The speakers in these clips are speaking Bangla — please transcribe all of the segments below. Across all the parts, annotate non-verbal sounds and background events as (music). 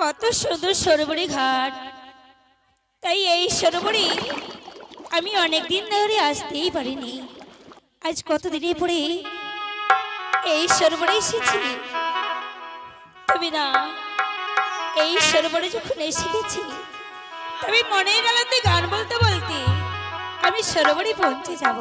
কত সুন্দর সরোবরী ঘাট। তাই এই সরোবরে আমি অনেক দিন ধরে আসতেই পারিনি। আজ কত দিনে পরে এই সরোবরে এসেছি। তবে না, এই সরোবরে যখন এসে গেছি, তবে মনে গেলাতে গান বলতে বলতে আমি সরবরে পৌঁছে যাব।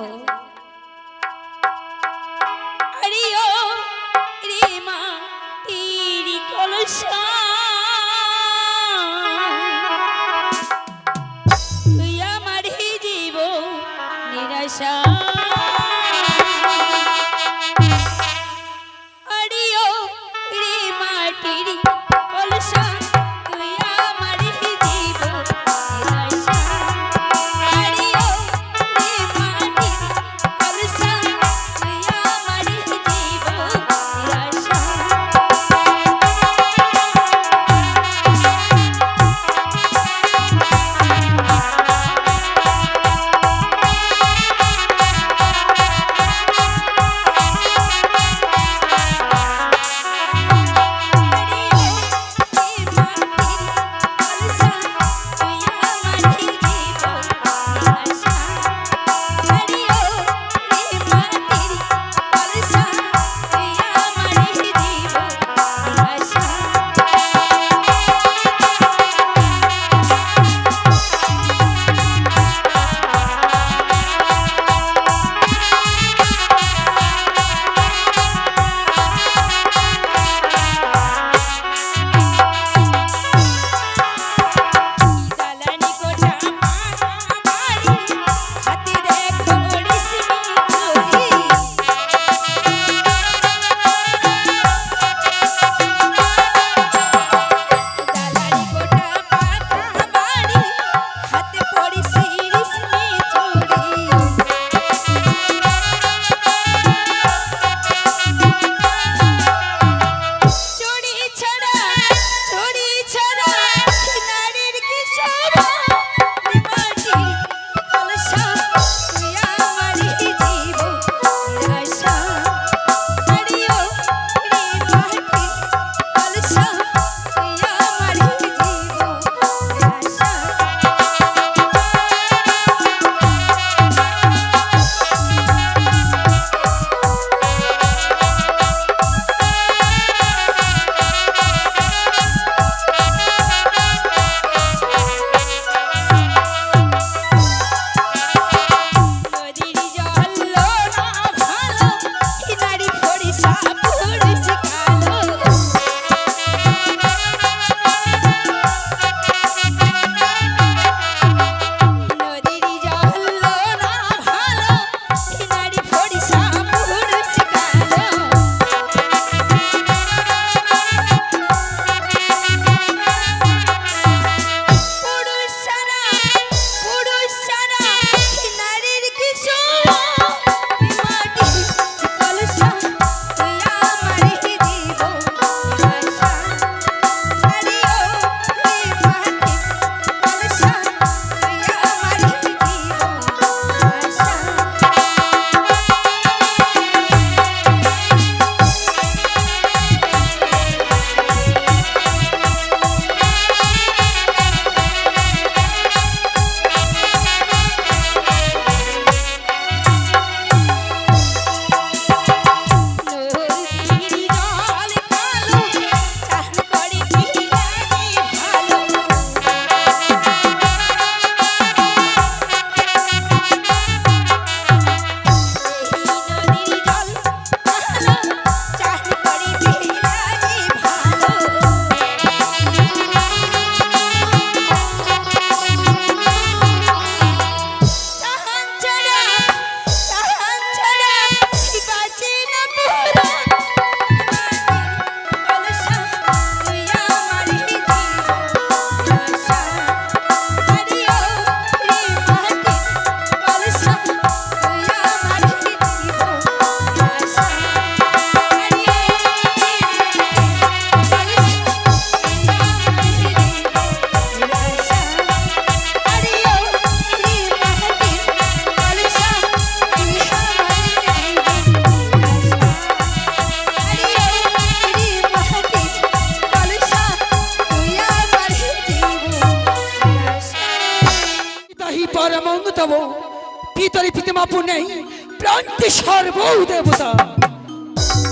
দেবতা।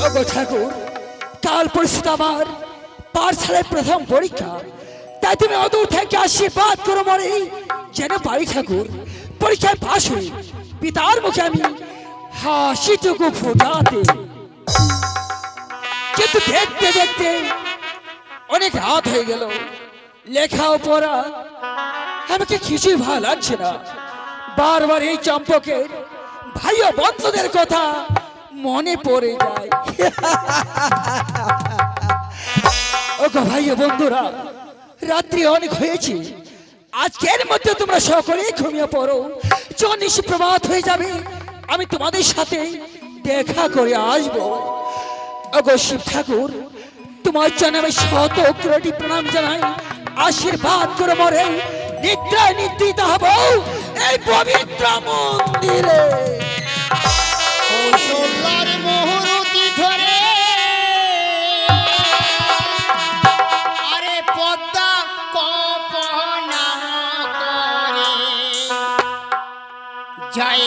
ওগো ঠাকুর, কাল পরিস্থিত আমার পাঠশালায় প্রথম পরীক্ষা। তাই তুমি অদূর থেকে আশীর্বাদ করো মরে। যেন পারি ঠাকুর, পরীক্ষায় পাশ হই। পিতার মুখে আমি হাসিটুকু ফোটাতে। কিন্তু দেখতে দেখতে অনেক রাত হয়ে গেল। লেখা পড়া, আমাকে কিছুই ভালো লাগছে না। বারবার এই চম্পকের ভাই ও বন্ধুদের কথা মনে পড়ে যায়। ও ভাই ও বন্ধুরা, রাত্রি অনেক হয়েছে। আজকের মধ্যে তোমরা সকলে ঘুমিয়ে পড়ো। নিশি প্রভাত হয়ে যাবে। আমি তোমাদের সাথে দেখা করে আসব। ওগো শিব ঠাকুর, তোমার জন্য আমি শত কোটি প্রণাম জানাই। আশীর্বাদ করে মরে, নিদ্রায় নিদ্রিত হব। এই পবিত্র মন্দিরে। কৌশল্যার মুহুরতি ধরে। আরে পদ্মা কপনাম করে। জয়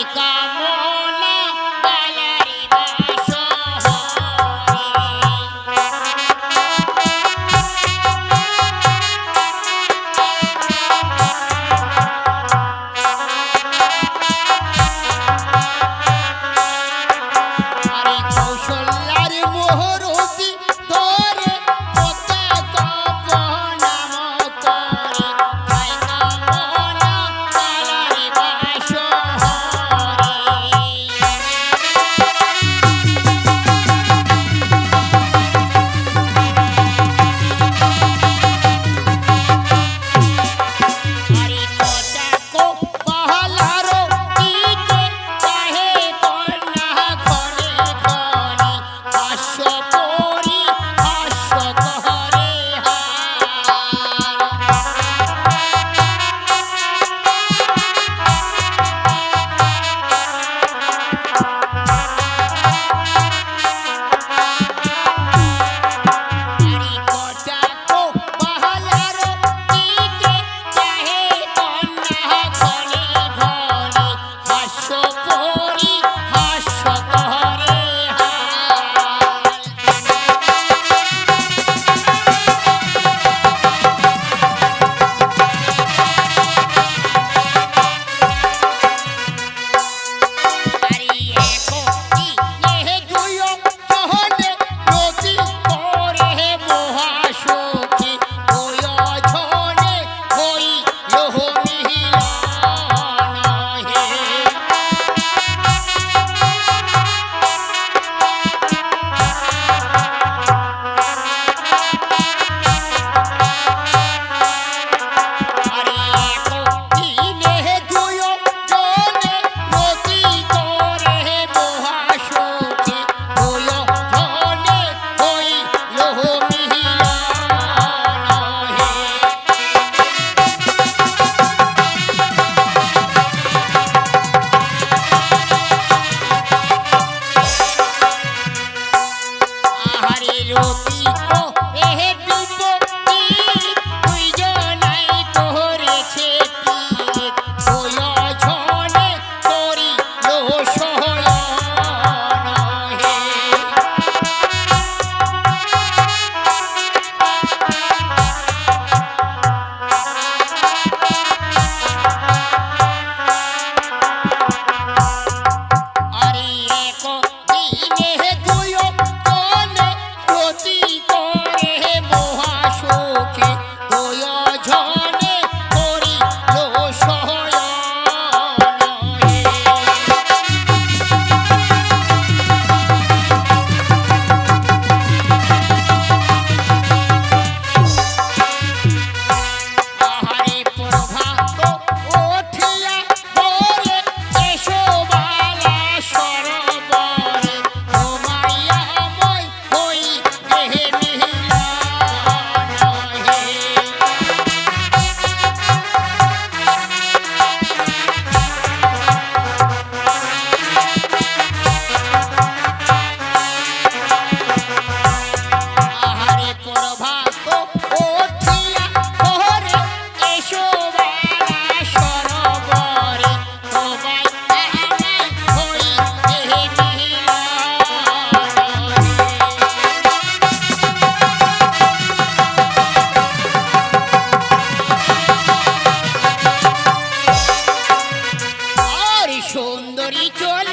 Victoria.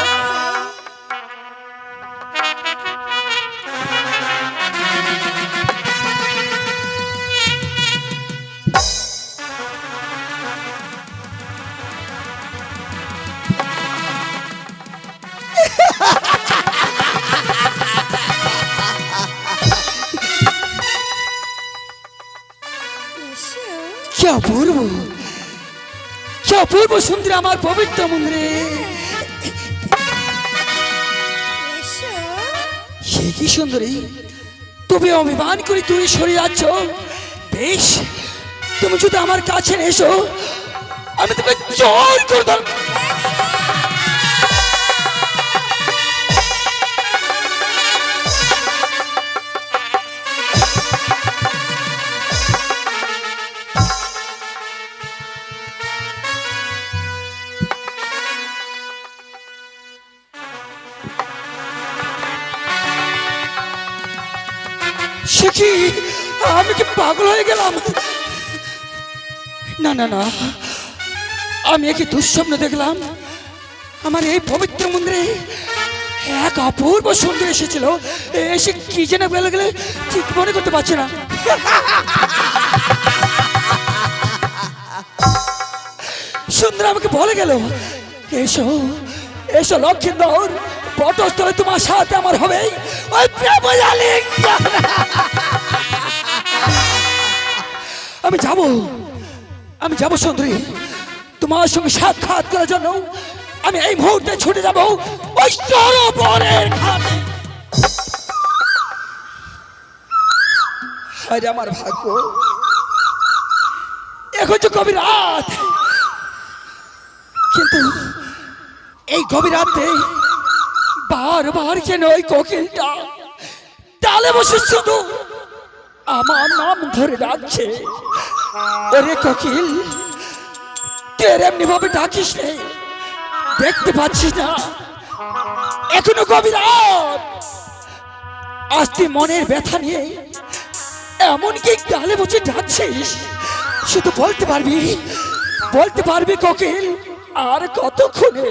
অপূর্ব সুন্দরী আমার পবিত্র মন্দিরে। সে কি সুন্দরী? তুমি অভিমান করে তুমি সরে যাচ্ছ। বেশ, তুমি যদি আমার কাছে এসো, আমি তোকে জোর করে পাগল হয়ে গেলাম। না না না। আমি একই দুঃস্বপ্ন দেখলাম। আমার এই পবিত্র মন্দিরে এক অপূর্ব সুন্দর এসেছিল। এসে কি যেন বলে গেলে ঠিক মনে করতে পারছি না। সুন্দর আমাকে বলে গেল, এসো এসো লক্ষ্মী লক্ষ্মীন্দর পটস্থলে তোমার সাথে আমার হবে। ওই প্রেম। আমি যাব। আমি যাব সুন্দরী। তোমার সঙ্গে সাক্ষাৎ করার জন্য আমি এই মুহূর্তে ছুটে যাব ওই সরোবরের ঘাটে আরে আমার ভাগ্য, এখন যে গভীর রাত। কিন্তু এই গভীর রাতে বারবার কেন ওই কোকিলটা ডালে বসে শুধু আমার নাম ধরে ডাকছে। ওরে কোকিল তুই এর এমনি ভাবে ডাকিস নে দেখতে পাচ্ছিস না। এখনও গভীর আজ তুই মনের ব্যথা নিয়ে এমন কি ডালে বসে ডাকছিস? শুধু বলতে পারবি বলতে পারবি কোকিল, আর কতক্ষণে,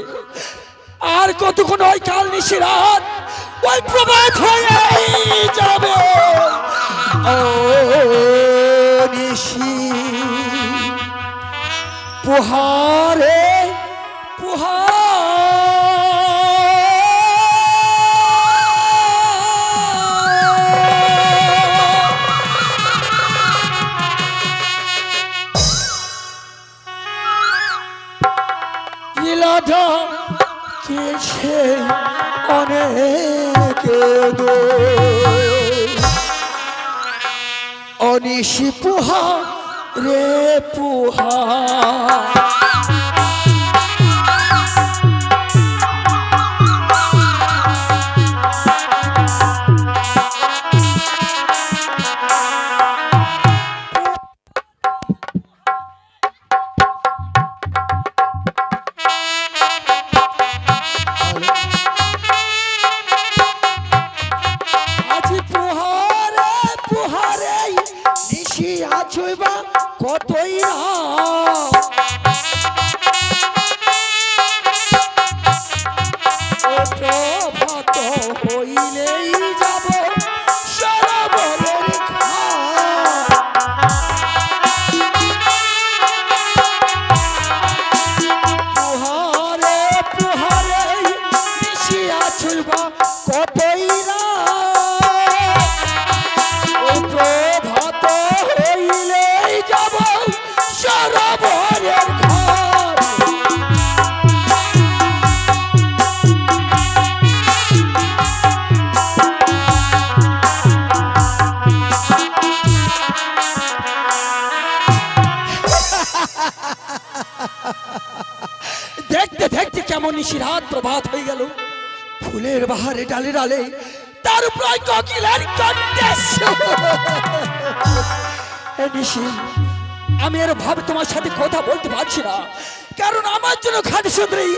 আর কতক্ষণ ওই কাল নিশি রাত ওই প্রভাত হয়ে যাবে। ও নিশি পুহারে। পুহার কেছে অনেক অনিশি পুহা রে পুহা। (laughs) দেখতে দেখতে কেমন নিশিরাত প্রভাত হয়ে গেল। ফুলের বাহারে ডালে ডালে তার উপর কোকিলের আমি আর ভাবে তোমার সাথে কথা বলতে পারছি না। কারণ আমার জন্য খাটি সুন্দরী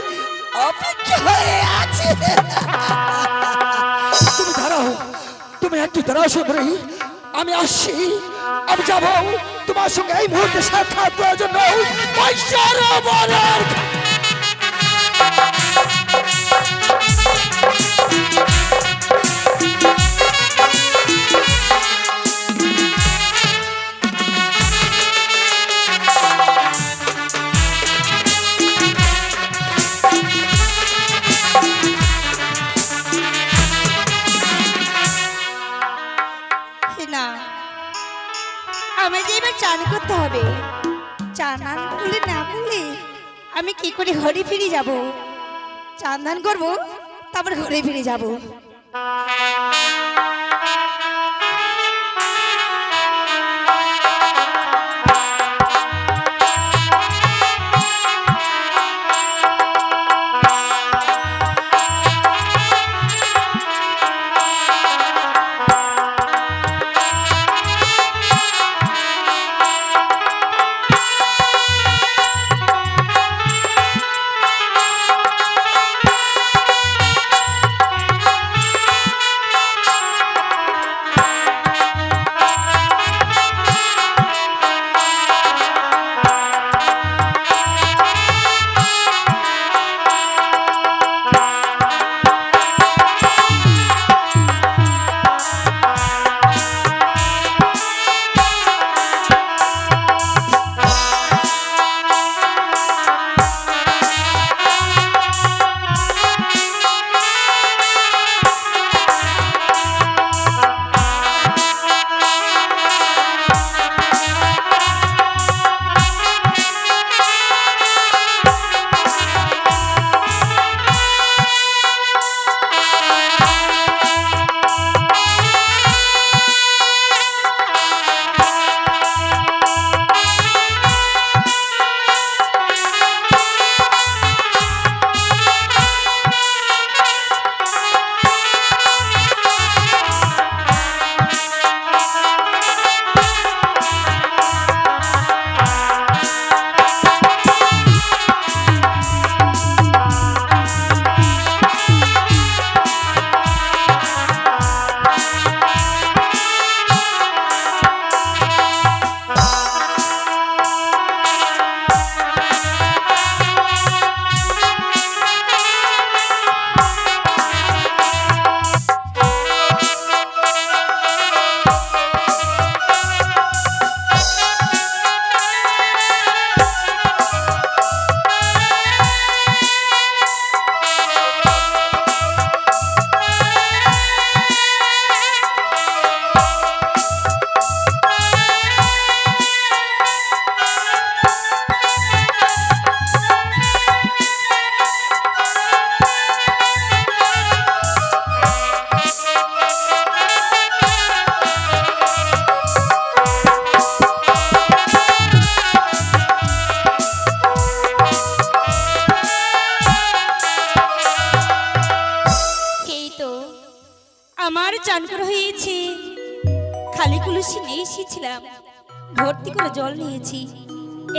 অপেক্ষা হয়ে আছে। তুমি দাঁড়াও, তুমি একটু দাঁড়াও সুন্দরী। আমি আসছি, আমি যাব। তোমার সঙ্গে এই মুহূর্তে সাক্ষাৎ করার জন্য ওই সরোবরের Duit pilih.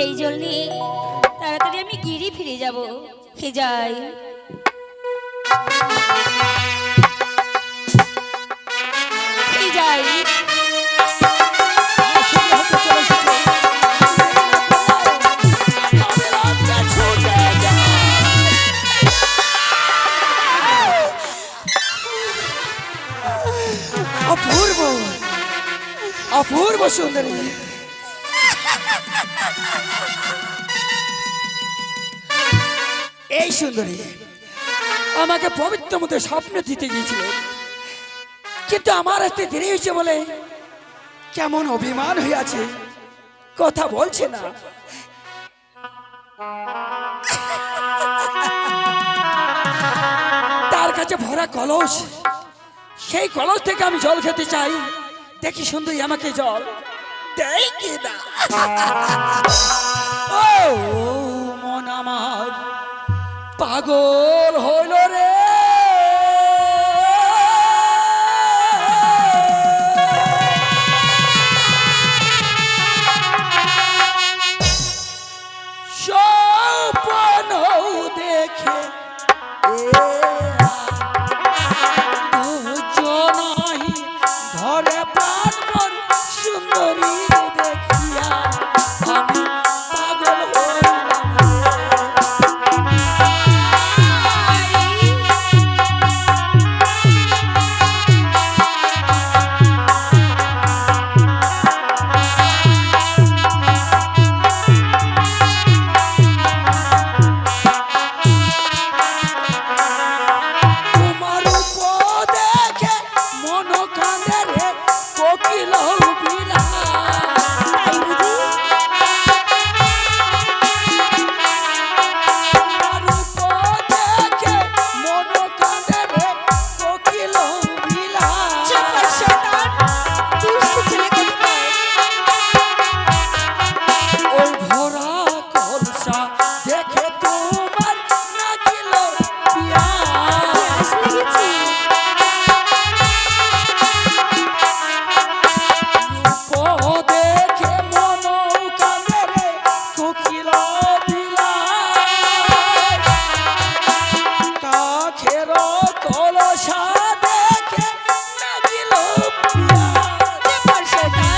এই জন্যে তাড়াতাড়ি আমি গিরি ফিরে যাব। হে যাই। যাই। অপূর্ব। অপূর্ব সুন্দরী। এই সুন্দরী, আমাকে পবিত্র মতো স্বপ্ন দিতে গিয়েছিল। কিন্তু আমার আসতে দেরি হয়েছে বলে কেমন অভিমান হয়ে কথা বলছে না। তার কাছে ভরা কলস, সেই কলস থেকে আমি জল খেতে চাই। দেখি সুন্দরী, আমাকে জল দেয় কি না ও, মন আমার পাগল হইল রে। কাখের কলসা দেখে শয়তান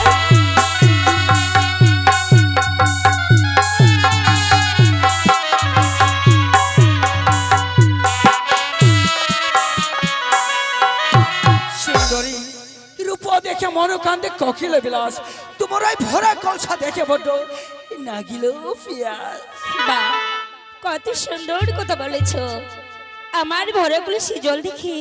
সুন্দরী, রূপ দেখে মনোকান্তে ককিল বিলাস। তোমার ওই ভরা কলসা দেখে বড্ড নাগিল পিয়াস বা, কত সুন্দর কথা বলেছ। আমার ভরে তুলসী জল দেখে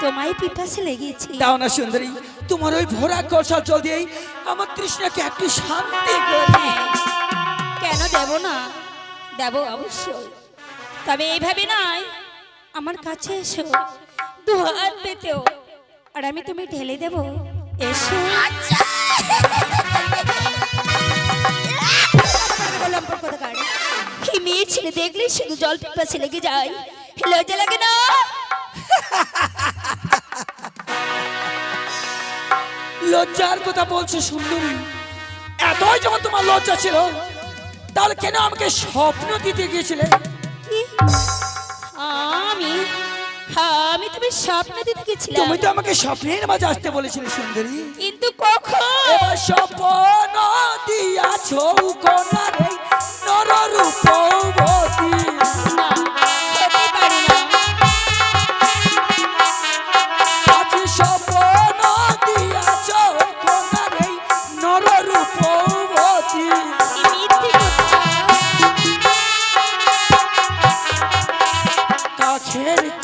তোমায় পিপাসে লেগেছে। দাও না সুন্দরী তোমার ওই ভরা কলসা জল দিয়েই আমার তৃষ্ণাকে একটু শান্তি করে হ্যাঁ, কেন দেব না? দেব অবশ্যই। তবে এইভাবে নয় আমার কাছে এসো দু হাত পেতেও। আর আমি তুমি ঢেলে দেব এসো। কোথাকার। কি মেয়ে ছেলে দেখলে শুধু জল পিপাসে লেগে যায়। লজ্জা লাগে না। লজ্জার কথা বলছো সুন্দরী। এতই যখন তোমার লজ্জা ছিল তাহলে কেন আমাকে স্বপ্ন দিতে গিয়েছিলে? আমি? আমি তুমি স্বপ্ন দিতে গেছিলাম তুমি তো আমাকে স্বপ্নের মাঝে আসতে বলেছিলে সুন্দরী। কিন্তু কখন? এবার স্বপ্ন দিয়াছ কনারে নররূপবতী। না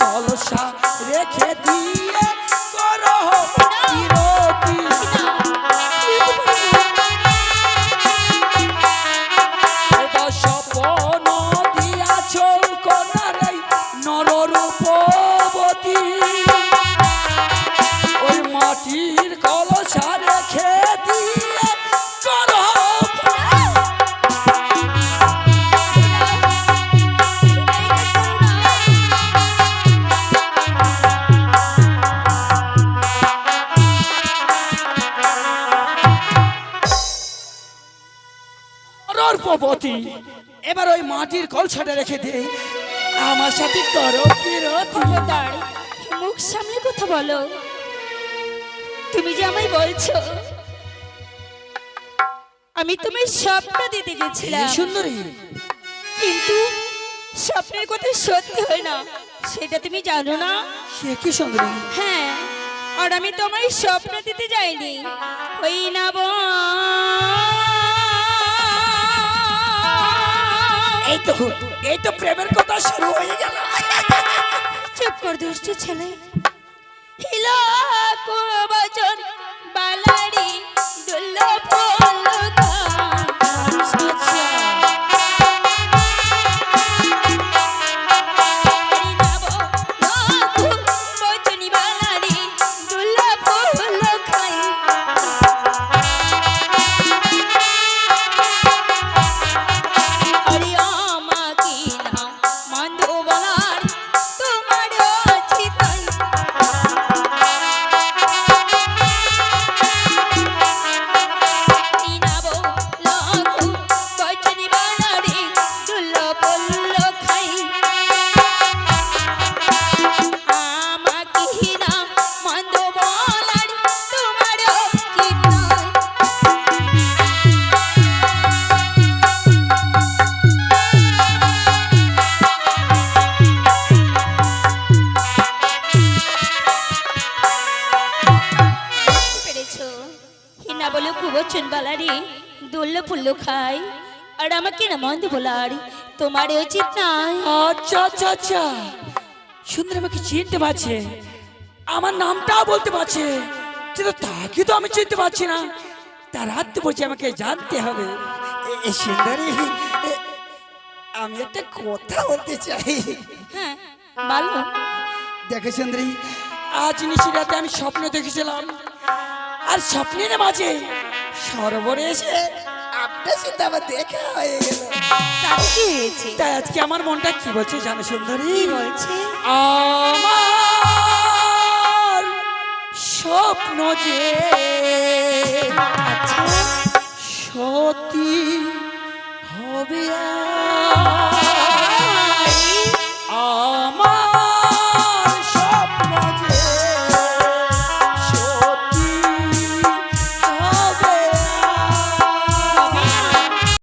কাছের রেখে দিয়ে মাটির কলসাটা রেখে দে। আমার সাথে করো বিরতি খবরদার মুখ সামনে কথা বলো। তুমি যে আমায় বলছো আমি তোমায় স্বপ্ন দিতে গেছিলাম। সুন্দরী। কিন্তু স্বপ্নের কথা সত্যি হয় না সেটা তুমি জানো না? সে কি সুন্দরী। হ্যাঁ আর আমি তোমায় স্বপ্ন দিতে যাইনি। ওই না এই তো এই তো প্রেমের কথা শুরু হয়ে গেল। চুপ কর, দুষ্ট ছেলে। হিলা কো বচন বালাড়ি তোমার উচিত নয় আচ্ছা আচ্ছা আচ্ছা। সুন্দর আমাকে চিনতে পারছে। আমার নামটাও বলতে পারছে। কিন্তু তাকে তো আমি চিনতে পারছি না। তার হাত বলছে আমাকে জানতে হবে। সুন্দরী আমি একটা কথা বলতে চাই। হ্যাঁ বলো। দেখো সুন্দরী আজ নিশি রাতে আমি স্বপ্ন দেখেছিলাম। আর স্বপ্নের মাঝে সরোবরে এসে সাথে আমার দেখা হয়ে গেল। তাতে কি হয়েছে। তাই আজকে আমার মনটা কি বলছে জানো সুন্দরী? কি বলছে? আমার স্বপ্ন যে আচ্ছা। সত্যি হবে আর